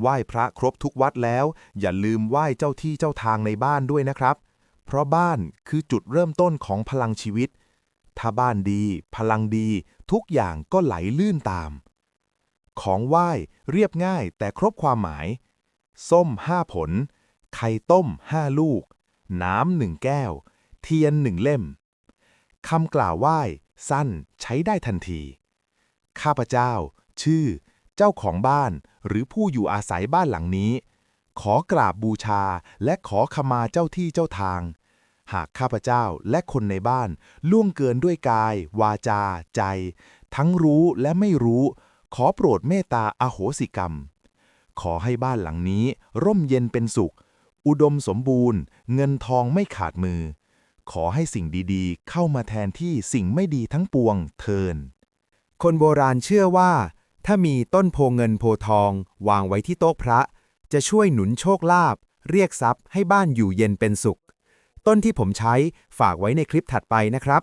ไหว้พระครบทุกวัดแล้ว อย่าลืมไหว้เจ้าที่เจ้าทางในบ้านด้วยนะครับ เพราะบ้านคือจุดเริ่มต้นของพลังชีวิต ถ้าบ้านดี พลังดี ทุกอย่างก็ไหลลื่นตาม ของไหว้เรียบง่ายแต่ครบความหมาย ส้มห้าผล ไข่ต้มห้าลูก น้ำหนึ่งแก้ว เทียนหนึ่งเล่มคำกล่าวไหว้ สั้นใช้ได้ทันที ข้าพเจ้า ชื่อ จ้าของบ้าน หรือผู้อยู่อาศัยบ้านหลังนี้ ขอกราบบูชาและขอขมาเจ้าที่เจ้าทาง หากข้าพเจ้าและคนในบ้าน ล่วงเกินด้วยกาย วาจา ใจ ทั้งรู้และไม่รู้ ขอโปรดเมตตาอโหสิกรรม ขอให้บ้านหลังนี้ ร่มเย็นเป็นสุข อุดมสมบูรณ์ เงินทองไม่ขาดมือ ขอให้สิ่งดีๆ เข้ามาแทนที่สิ่งไม่ดีทั้งปวงเทินคนโบราณเชื่อว่า ถ้ามีต้นโพเงินโพทอง วางไว้ที่โต๊ะพระ จะช่วยหนุนโชคลาภเรียกทรัพย์ให้บ้านอยู่เย็นเป็นสุข ต้นที่ผมใช้ฝากไว้ในคลิปถัดไปนะครับ